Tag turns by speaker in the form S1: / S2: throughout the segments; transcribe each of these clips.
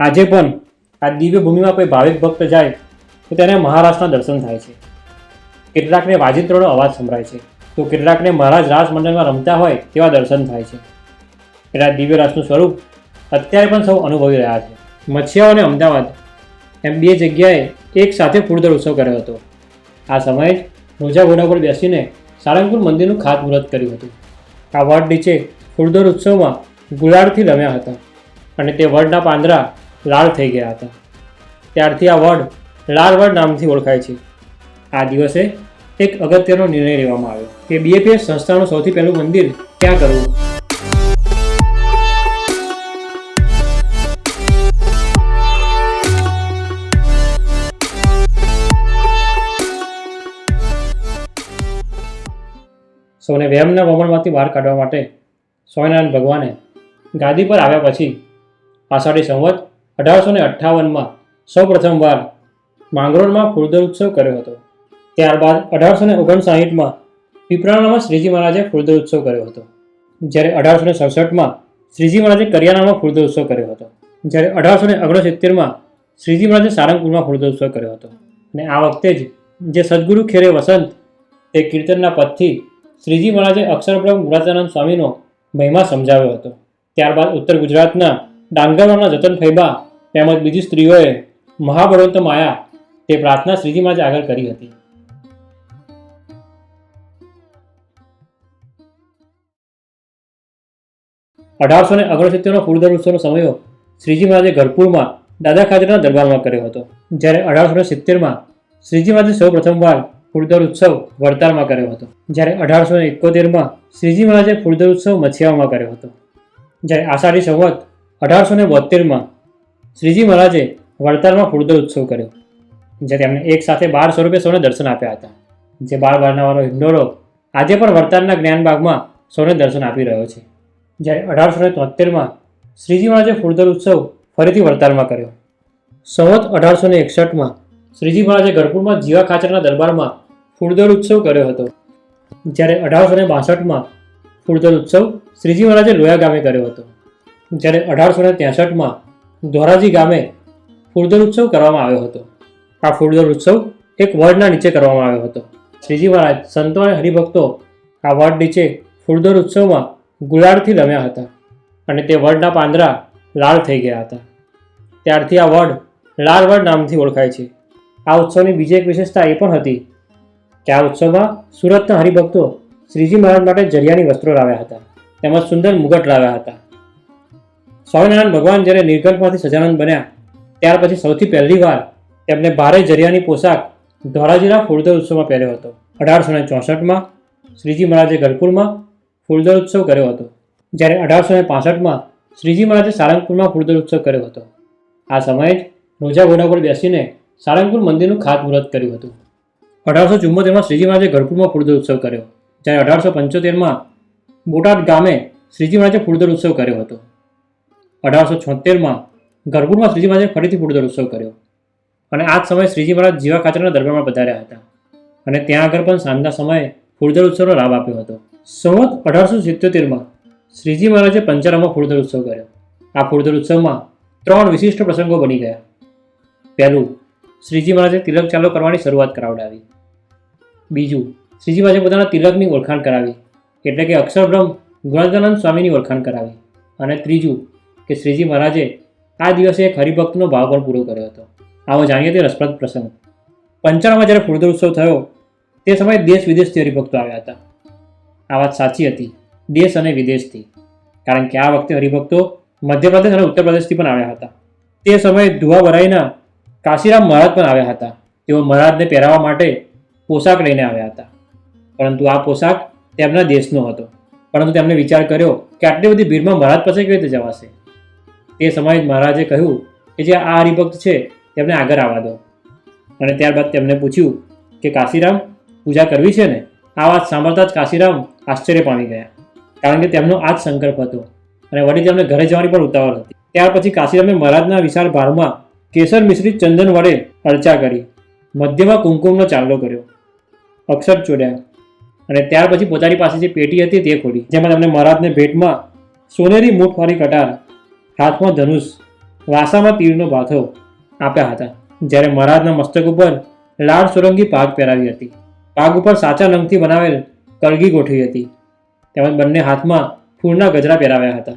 S1: આજે પણ આ દિવ્ય ભૂમિમાં કોઈ ભાવિક ભક્ત જાય તો તેને મહારાજના દર્શન થાય છે. કેટલાકને વાજિત્રોનો અવાજ સંભળાય છે. તો કેટલાકને મહારાજ રાસ મંડળમાં રમતા હોય તેવા દર્શન થાય છે. એટલે આ દિવ્ય રાસનું સ્વરૂપ અત્યારે પણ સૌ અનુભવી રહ્યા છે. મચ્છિયાઓ અને અમદાવાદ એમ બે જગ્યાએ એક સાથે ફૂલદર ઉત્સવ કર્યો હતો. આ સમયે જ રોજા ઘોડા પર બેસીને સારંગપુર મંદિરનું ખાતમુહૂર્ત કર્યું હતું. આ વડ નીચે ફૂલદર ઉત્સવમાં ગુલાળથી રમ્યા હતા અને તે વડના પાંદડા લાલ થઈ ગયા હતા. ત્યારથી આ વડ લાલ વડ નામથી ઓળખાય છે. આ દિવસે એક અગત્યનો નિર્ણય લેવામાં આવ્યો કે બીએપીએસ સંસ્થાનું સૌથી પહેલું મંદિર ક્યાં કરવું? સૌને વહેમના વમણમાંથી બહાર કાઢવા માટે સ્વામિનારાયણ ભગવાને ગાદી પર આવ્યા પછી આષાઢી સંવત અઢારસો ને અઠ્ઠાવનમાં સૌ પ્રથમવાર માંગરોળમાં ફૂલદર ઉત્સવ કર્યો હતો. ત્યારબાદ અઢારસો ને ઓગણસાહીઠમાં પીપરાણામાં શ્રીજી મહારાજે ફૂલદર ઉત્સવ કર્યો હતો. જ્યારે અઢારસો ને સડસઠમાં શ્રીજી મહારાજે કરિયાણામાં ફૂલદર ઉત્સવ કર્યો હતો. જ્યારે અઢારસો ને ઓગણસિત્તેરમાં શ્રીજી મહારાજે સારંગપુરમાં ફૂલદર ઉત્સવ કર્યો હતો. અને આ વખતે જ જે સદગુરુ ખેરે વસંત તે કીર્તનના પદથી શ્રીજી મહારાજે અક્ષરબ્રહ્મ ગુણાતાનંદ સ્વામીનો મહિમા સમજાવ્યો હતો. ત્યારબાદ ઉત્તર ગુજરાતના ડાંગરવાના જતન ફૈબા તેમજ બીજી સ્ત્રીઓએ મહાબળવંત માયા તે પ્રાર્થના શ્રીજી જ આગળ કરી હતી. અઢારસો ને ઓગણસિત્તેરનો ફૂલદર ઉત્સવનો સમયો શ્રીજી મહારાજે ગરપુરમાં દાદા ખાતેના દરબારમાં કર્યો હતો. જ્યારે અઢારસો ને સિત્તેરમાં શ્રીજી મહારાજે સૌ પ્રથમવાર ફૂલદર ઉત્સવ વડતાલમાં કર્યો હતો. જ્યારે અઢારસો ને એકોતેરમાં શ્રીજી મહારાજે ફૂલદર ઉત્સવ મછિયામાં કર્યો હતો. જ્યારે આષાઢી સંવત અઢારસો ને બોતેરમાં શ્રીજી મહારાજે વડતાલમાં ફૂલદર ઉત્સવ કર્યો જ્યારે તેમણે એક સાથે બાર સ્વરૂપે સૌને દર્શન આપ્યા હતા. જે બાર બારનાવાળો હિંડોળો આજે પણ વડતાલના જ્ઞાનબાગમાં સૌને દર્શન આપી રહ્યો છે. જ્યારે અઢારસો ને તોતેરમાં શ્રીજી મહારાજે ફૂલદર ઉત્સવ ફરીથી વડતાલમાં કર્યો. સંવત અઢારસો ને એકસઠમાં શ્રીજી મહારાજે ગઢપુરમાં જીવા ખાચરના દરબારમાં ફૂલદર ઉત્સવ કર્યો હતો. જ્યારે અઢારસો ને બાસઠમાં ફૂલદર ઉત્સવ શ્રીજી મહારાજે લોયા ગામે કર્યો હતો. જ્યારે અઢારસો ને ત્રેસઠમાં ધોરાજી ગામે ફૂલદર ઉત્સવ કરવામાં આવ્યો હતો. આ ફૂલદર ઉત્સવ એક વડના નીચે કરવામાં આવ્યો હતો. શ્રીજી મહારાજ, સંતો અને હરિભક્તો આ વડ નીચે ફૂલદર ઉત્સવમાં ગુલાળથી રમ્યા હતા અને તે વડના પાંદરા લાલ થઈ ગયા હતા. ત્યારથી આ વડ લાલ વડ નામથી ઓળખાય છે. આ ઉત્સવની બીજી એક વિશેષતા એ પણ હતી કે આ ઉત્સવમાં સુરતના હરિભક્તો શ્રીજી મહારાજ માટે જરિયાની વસ્ત્રો લાવ્યા હતા. તેમજ સુંદર મુગટ લાવ્યા હતા. સ્વામિનારાયણ ભગવાન જ્યારે નીલકંઠમાંથી સજાનંદ બન્યા, ત્યાર પછી સૌથી પહેલી વાર તેમને ભારે જરિયાની પોશાક ધોરાજીના ફૂલદર ઉત્સવમાં પહેર્યો હતો. અઢારસો ને ચોસઠમાં શ્રીજી મહારાજે ગરપુરમાં ફૂલદર ઉત્સવ કર્યો હતો. જ્યારે અઢારસો ને પાસઠમાં શ્રીજી મહારાજે સારંગપુરમાં ફૂલદર ઉત્સવ કર્યો હતો. આ સમયે જ રોજા ઘોડા પર બેસીને સારંગપુર મંદિરનું ખાતમુહૂર્ત કર્યું હતું. અઢારસો ચુમ્મોતેરમાં શ્રીજી મહારાજે ગઢપુરમાં ફૂલદર ઉત્સવ કર્યો. જ્યારે અઢારસો પંચોતેરમાં બોટાદ ગામે શ્રીજી મહારાજે ફૂલદર ઉત્સવ કર્યો હતો. અઢારસો છોતેરમાં ગઢપુરમાં શ્રીજી મહારાજે ફરીથી ફૂલદર ઉત્સવ કર્યો. અને આ જ સમયે શ્રીજી મહારાજ જીવા ખાચરના દરબારમાં પધાર્યા હતા. અને ત્યાં આગળ પણ સાંજના સમયે ફૂલદર ઉત્સવનો લાભ આપ્યો હતો. સંવત અઢારસો સિત્યોતેરમાં શ્રીજી મહારાજે પંચારામાં ફૂલદર ઉત્સવ કર્યો. આ ફૂલદર ઉત્સવમાં ત્રણ વિશિષ્ટ પ્રસંગો બની ગયા. પહેલું, શ્રીજી મહારાજે તિલક ચાલો કરવાની શરૂઆત કરાવડાવી. બીજું, શ્રીજી મહારાજે પોતાના તિલકની ઓળખાણ કરાવી. એટલે કે અક્ષરબ્રહ્મ ગુણાદાનંદ સ્વામીની ઓળખાણ કરાવી. અને ત્રીજું કે શ્રીજી મહારાજે આ દિવસે એક હરિભક્તનો ભાવ પણ પૂરો કર્યો હતો. આવો જાણીએ તે રસપ્રદ પ્રસંગ. પંચાણમાં જ્યારે ફૂલદર ઉત્સવ થયો, તે સમયે દેશ વિદેશથી હરિભક્તો આવ્યા હતા. આ વાત સાચી હતી, દેશ અને વિદેશથી. કારણ કે આ વખતે હરિભક્તો મધ્યપ્રદેશ અને ઉત્તર પ્રદેશથી પણ આવ્યા હતા. તે સમયે ધુવા ભરાઈના કાશીરામ મહારાજ પણ આવ્યા હતા. તેઓ મહારાજને પહેરાવવા માટે પોશાક લઈને આવ્યા હતા. પરંતુ આ પોશાક તેમના દેશનો હતો. પરંતુ તેમણે વિચાર કર્યો કે આટલી બધી ભીડમાં મહારાજ પાસે કેવી રીતે જવાશે? તે સમયે જ મહારાજે કહ્યું કે જે આ હરિભક્ત છે, તેમને આગળ આવવા દો. અને ત્યારબાદ તેમને પૂછ્યું કે કાશીરામ, પૂજા કરવી છે ને? આ વાત સાંભળતા જ કાશીરામ આશ્ચર્ય પામી ગયા, કારણ કે તેમનો આ જ સંકલ્પ હતો અને વળી તેમને ઘરે જવાની પણ ઉતાવળ હતી. ત્યાર પછી કાશીરામે મહારાજના વિશાળ ભારમાં કેસર મિશ્રિત ચંદન વડે અર્ચા કરી, મધ્યમાં કુમકુમનો ચાંદલો કર્યો, અક્ષર ચોડ્યા અને ત્યાર પછી પોતાની પાસે જે પેટી હતી તે ખોલી, જેમાં તમને મહારાજને ભેટમાં સોનેરી મૂઠવાળી કટાર હાથમાં ધનુષ વાસામાં તીરનો ભાથો આપ્યા હતા. જ્યારે મહારાજના મસ્તક ઉપર લાલ સુરંગી પાગ પહેરાવી હતી. પાગ ઉપર સાચા રંગથી બનાવેલ કળગી ગોઠવી હતી. તેમજ બંને હાથમાં ફૂલના ગજરા પહેરાવ્યા હતા.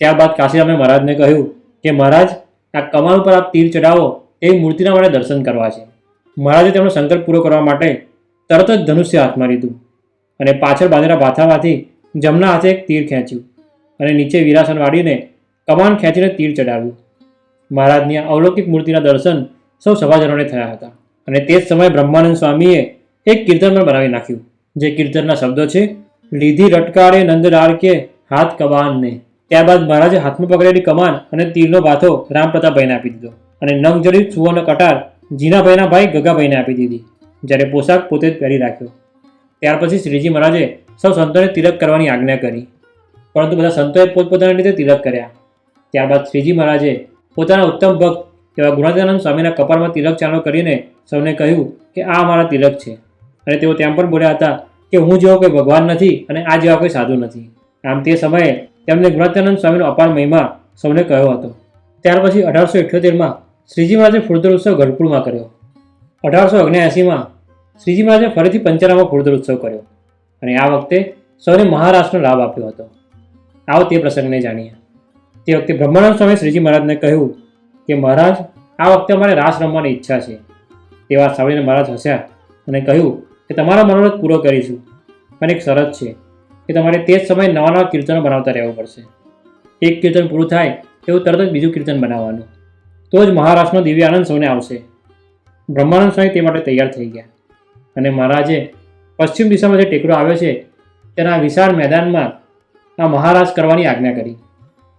S1: ત્યારબાદ કાશીરામે મહારાજને કહ્યું કે, મહારાજ, આ કમાન ઉપર આપ તીર ચડાવો એ મૂર્તિના માટે દર્શન કરવા છે. મહારાજે તેમનો સંકલ્પ પૂરો કરવા માટે તરત જ ધનુષ્ય હાથમાં લીધું અને પાછળ બાંધેલા ભાથામાંથી જમણા હાથે એક તીર ખેંચ્યું અને નીચે વિરાસન વાળીને કમાન ખેંચીને તીર ચડાવ્યું મહારાજની અવલૌકિક મૂર્તિના દર્શન સૌ સભાજનોને થયા હતા અને તે જ સમયે બ્રહ્માનંદ સ્વામીએ એક કીર્તન પણ બનાવી નાખ્યું, જે કીર્તનના શબ્દો છે, લીધી રટકાળે નંદલાલ કે હાથ કમાનને ત્યારબાદ મહારાજે હાથમાં પકડેલી કમાન અને તીરનો ભાથો રામપ્રતાપભાઈને આપી દીધો અને નંગજડિત સુવર્ણ કટાર જીનાભાઈના ભાઈ ગગાભાઈને આપી દીધી, જ્યારે પોશાક પોતે જ પહેરી રાખ્યો. ત્યાર પછી શ્રીજી મહારાજે સૌ સંતોને તિલક કરવાની આજ્ઞા કરી. પરંતુ બધા સંતોએ પોતપોતાની રીતે તિલક કર્યા. ત્યારબાદ શ્રીજી મહારાજે પોતાના ઉત્તમ ભક્ત એવા ગુણાદાનંદ સ્વામીના કપાળમાં તિલક ચાલો કરીને સૌને કહ્યું કે આ અમારા તિલક છે. અને તેઓ તેમ પણ બોલ્યા હતા કે હું જેવો કોઈ ભગવાન નથી અને આ જેવા કોઈ સાધુ નથી. આમ તે સમયે તેમને ગુણાત્યાનંદ સ્વામીનો અપાર મહિમા સૌને કહ્યો હતો. ત્યાર પછી અઢારસો ઇઠ્યોતેરમાં શ્રીજી મહારાજે ફૂળદર ઉત્સવ ગઢપુરમાં કર્યો. અઢારસો ઓગણ્યાએંસીમાં શ્રીજી મહારાજે ફરીથી પંચરામાં ફૂળદર ઉત્સવ કર્યો. અને આ વખતે સૌને મહારાષ્ટ્રનો લાભ આપ્યો હતો. આવો તે પ્રસંગને જાણીએ. તે વખતે બ્રહ્માનંદ સ્વામી શ્રીજી મહારાજને કહ્યું કે મહારાજ, આ વખતે અમારે રાસ રમવાની ઈચ્છા છે. તે વાત સાંભળીને મહારાજ હસ્યા અને કહ્યું કે તમારા મનોરથ પૂરો કરીશું. પણ એક શરત છે કે તમારે તે જ સમયે નવા નવા કીર્તનો બનાવતા રહેવું પડશે. એક કીર્તન પૂરું થાય તેવું તરત જ બીજું કીર્તન બનાવવાનું. તો જ મહારાષ્ટ્રનો દિવ્ય આનંદ સૌને આવશે. બ્રહ્માનંદ સ્વામી તે માટે તૈયાર થઈ ગયા. અને મહારાજે પશ્ચિમ દિશામાં જે ટેકરો આવ્યો છે તેના વિશાળ મેદાનમાં આ મહારાજ કરવાની આજ્ઞા કરી.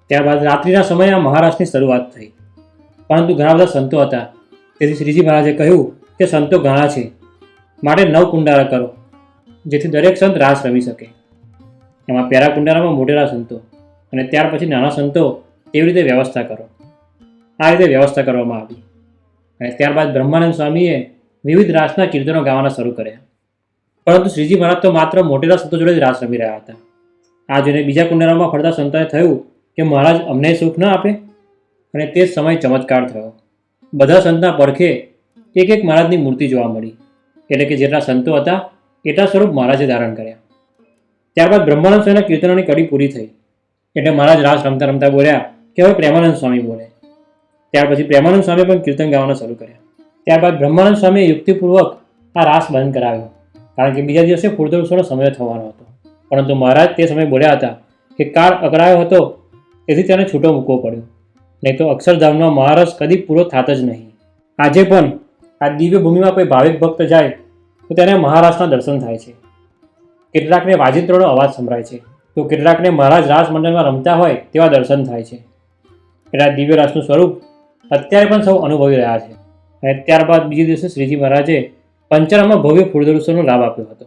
S1: ત્યારબાદ રાત્રિના સમયે આ મહારાજની શરૂઆત થઈ. પરંતુ ઘણા બધા સંતો હતા. તેથી શ્રીજી મહારાજે કહ્યું કે સંતો ઘણા છે. માટે નવ કુંડારા કરો, જેથી દરેક સંત રાસ રમી શકે. એમાં પેરા કુંડારામાં મોટેરા સંતો અને ત્યાર પછી નાના સંતો તેવી રીતે વ્યવસ્થા કરો. આ રીતે વ્યવસ્થા કરવામાં આવી. અને ત્યારબાદ બ્રહ્માનંદ સ્વામીએ વિવિધ રાસના કીર્તનો ગાવાના શરૂ કર્યા. પરંતુ શ્રીજી મહારાજ તો માત્ર મોટેરા સંતો જોડે જ રાસ રમી રહ્યા હતા. આ જોઈને બીજા કુંડારામાં ફરતા સંતોને થયું કે મહારાજ અમને સુખ ન આપે? અને તે સમય ચમત્કાર થયો. બધા સંતના પડખે એક એક મહારાજની મૂર્તિ જોવા મળી. એટલે કે જેટલા સંતો હતા, એટલા સ્વરૂપ મહારાજે ધારણ કર્યા. ત્યારબાદ બ્રહ્માનંદ સ્વામીના કીર્તનોની કડી પૂરી થઈ. એટલે મહારાજ રાસ રમતા રમતા બોલ્યા કે હવે પ્રેમાનંદ સ્વામી બોલે. ત્યાર પછી પ્રેમાનંદ સ્વામી પણ કીર્તન ગાવાના શરૂ કર્યા. ત્યારબાદ બ્રહ્માનંદ સ્વામીએ યુક્તિપૂર્વક આ રાસ બંધ કરાવ્યો. કારણ કે બીજા દિવસે ફૂળદોત્સવનો સમય થવાનો હતો. પરંતુ મહારાજ તે સમયે બોલ્યા હતા કે કાળ અકળાયો હતો તેથી તેને છૂટો મૂકવો પડ્યો. નહીં તો અક્ષરધામનો મહારસ કદી પૂરો થાત જ નહીં. આજે પણ આ દિવ્ય ભૂમિમાં કોઈ ભાવિક ભક્ત જાય, તો તેને મહારાજના દર્શન થાય છે. કેટલાકને વાજિંત્રોનો અવાજ સંભળાય છે. તો કેટલાકને મહારાજ રાસ મંડળમાં રમતા હોય તેવા દર્શન થાય છે. એટલે આ દિવ્ય રાસનું સ્વરૂપ અત્યારે પણ સૌ અનુભવી રહ્યા છે. અને ત્યારબાદ બીજે દિવસે શ્રીજી મહારાજે પંચરામાં ભવ્ય ફૂળદર ઉત્સવનો લાભ આપ્યો હતો.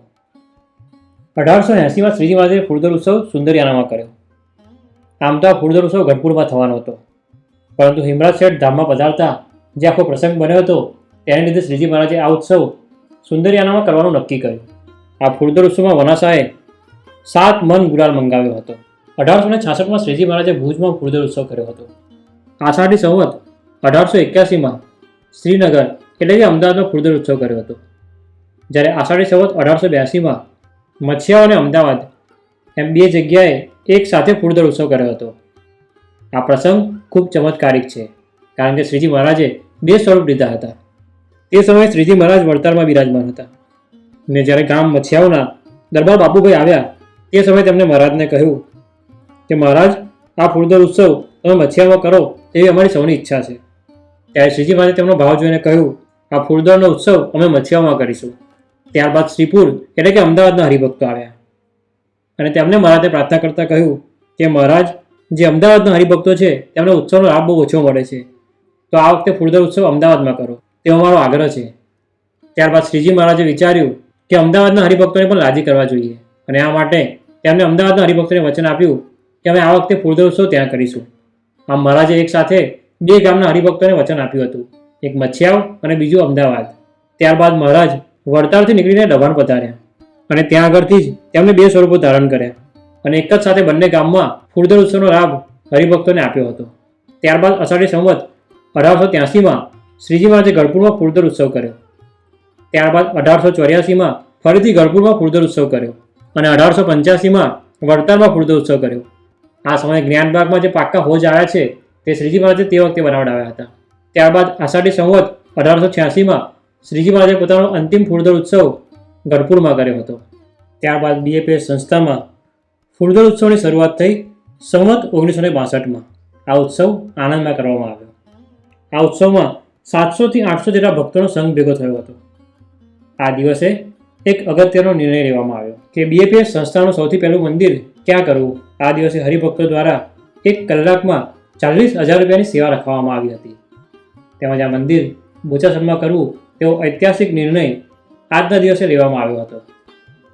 S1: અઢારસો એંસીમાં શ્રીજી મહારાજે ફૂળદર ઉત્સવ સુંદરિયાનામાં કર્યો. આમ તો આ ફૂડદર ઉત્સવ ગઢપુરમાં થવાનો હતો. પરંતુ હિમરાજ શેઠ ધામમાં પધારતા જે આખો પ્રસંગ બન્યો હતો તેને લીધે શ્રીજી મહારાજે આ ઉત્સવ સુંદરિયાનામાં કરવાનું નક્કી કર્યું. આ ફૂડદર ઉત્સવમાં વનાસાએ સાત મન ગુલાલ મંગાવ્યો હતો. અઢારસો ને છાસઠમાં શ્રીજી મહારાજે ભુજમાં ફૂડદર ઉત્સવ કર્યો હતો. આષાઢી સંવત અઢારસો એક્યાસીમાં શ્રીનગર એટલે કે અમદાવાદમાં ફૂડદર ઉત્સવ કર્યો હતો. જ્યારે આષાઢી સંવત અઢારસો બ્યાસીમાં મચ્છિયાઓ અને અમદાવાદ એમ બે જગ્યાએ એક સાથે ફૂળદર ઉત્સવ કર્યો હતો. આ પ્રસંગ ખૂબ ચમત્કારિક છે, કારણ કે શ્રીજી મહારાજે બે સ્વરૂપ લીધા હતા. તે સમયે શ્રીજી મહારાજ વડતાલમાં બિરાજમાન હતા. ને જ્યારે ગામ મચ્છિયાઓના દરબાર બાપુભાઈ આવ્યા, તે સમયે તેમણે મહારાજને કહ્યું કે, મહારાજ, આ ફૂળદર ઉત્સવ તમે મચ્છિયામાં કરો એવી અમારી સૌની ઈચ્છા છે. ત્યારે શ્રીજી મહારાજે તેમનો ભાવ જોઈને કહ્યું, આ ફૂળદરનો ઉત્સવ અમે મચ્છિયામાં કરીશું. ત્યારબાદ શ્રીપુર એટલે કે અમદાવાદના હરિભક્તો આવ્યા. અને તેમને મહારાજે પ્રાર્થના કરતાં કહ્યું કે મહારાજ, જે અમદાવાદના હરિભક્તો છે, તેમને ઉત્સવનો લાભ બહુ ઓછો મળે છે. તો આ વખતે ફૂળદર ઉત્સવ અમદાવાદમાં કરો. તેવો મારો આગ્રહ છે. ત્યારબાદ શ્રીજી મહારાજે વિચાર્યું કે અમદાવાદના હરિભક્તોને પણ રાજી કરવા જોઈએ. અને આ માટે તેમણે અમદાવાદના હરિભક્તોને વચન આપ્યું કે અમે આ વખતે ફૂળદર ઉત્સવ ત્યાં કરીશું. આમ મહારાજે એક સાથે બે ગામના હરિભક્તોને વચન આપ્યું હતું. એક મચ્છિયાવ અને બીજું અમદાવાદ. ત્યારબાદ મહારાજ વડતાલથી નીકળીને દબાણ પધાર્યા. અને ત્યાં આગળથી જ તેમણે બે સ્વરૂપો ધારણ કર્યા અને એક જ સાથે બંને ગામમાં ફૂડદર ઉત્સવનો લાભ હરિભક્તોને આપ્યો હતો. ત્યારબાદ અષાઢી સંવત અઢારસો ત્યાસીમાં શ્રીજી મહારાજે ગઢપુરમાં ફૂડદર ઉત્સવ કર્યો. ત્યારબાદ અઢારસો ચોર્યાસીમાં ફરીથી ગઢપુરમાં ફૂડદર ઉત્સવ કર્યો અને અઢારસો પંચ્યાસીમાં વડતાલમાં ફૂલદર ઉત્સવ કર્યો. આ સમયે જ્ઞાનબાગમાં જે પાક્કા હોજ આવ્યા છે તે શ્રીજી મહારાજે તે વખતે બનાવડાવ્યા હતા. ત્યારબાદ આષાઢી સંવત અઢારસો છ્યાસીમાં શ્રીજી મહારાજે પોતાનો અંતિમ ફૂડદર ઉત્સવ ગઢપુરમાં કર્યો હતો. ત્યારબાદ બીએપીએસ સંસ્થામાં ફૂલદર ઉત્સવની શરૂઆત થઈ સંવત ઓગણીસો ને બાસઠમાં. આ ઉત્સવ આણંદમાં કરવામાં આવ્યો. આ ઉત્સવમાં સાતસોથી આઠસો જેટલા ભક્તોનો સંઘ ભેગો થયો હતો. આ દિવસે એક અગત્યનો નિર્ણય લેવામાં આવ્યો કે બીએપીએસ સંસ્થાનું સૌથી પહેલું મંદિર ક્યાં કરવું? આ દિવસે હરિભક્તો દ્વારા એક કલાકમાં ચાલીસ હજાર રૂપિયાની સેવા રાખવામાં આવી હતી. તેમજ આ મંદિર બોચાસરમાં કરવું તેવો ઐતિહાસિક નિર્ણય આજના દિવસે લેવામાં આવ્યો હતો.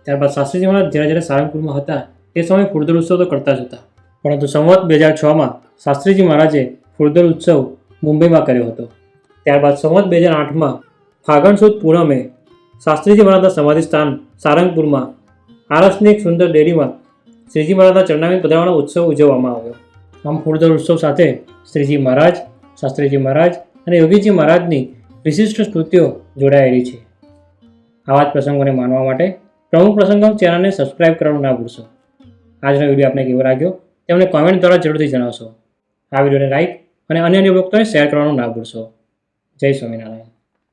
S1: ત્યારબાદ શાસ્ત્રીજી મહારાજ જ્યારે જ્યારે સારંગપુરમાં હતા, તે સમયે ફૂલદર ઉત્સવ તો કરતા જ હતા. પરંતુ સંવત બે હજાર છમાં શાસ્ત્રીજી મહારાજે ફૂલદર ઉત્સવ મુંબઈમાં કર્યો હતો. ત્યારબાદ સંવત બે હજાર આઠમાં ફાગણ સુદ પૂનમે શાસ્ત્રીજી મહારાજના સમાધિ સ્થાન સારંગપુરમાં આરસની એક સુંદર ડેરીમાં શ્રીજી મહારાજના ચરણામી પધરાવાનો ઉત્સવ ઉજવવામાં આવ્યો. આમ ફૂલદર ઉત્સવ સાથે શ્રીજી મહારાજ, શાસ્ત્રીજી મહારાજ અને યોગીજી મહારાજની વિશિષ્ટ સ્તુતિઓ જોડાયેલી છે. આવા જ પ્રસંગોને માનવા માટે પ્રમુખ પ્રસંગમ ચેનલને સબસ્ક્રાઇબ કરવાનું ના ભૂલશો. આજનો વીડિયો આપને કેવો લાગ્યો તેમને કોમેન્ટ દ્વારા જરૂરથી જણાવશો. આ વિડીયોને લાઇક અને અન્ય ભક્તોને શેર કરવાનું ના ભૂલશો. જય સ્વામિનારાયણ.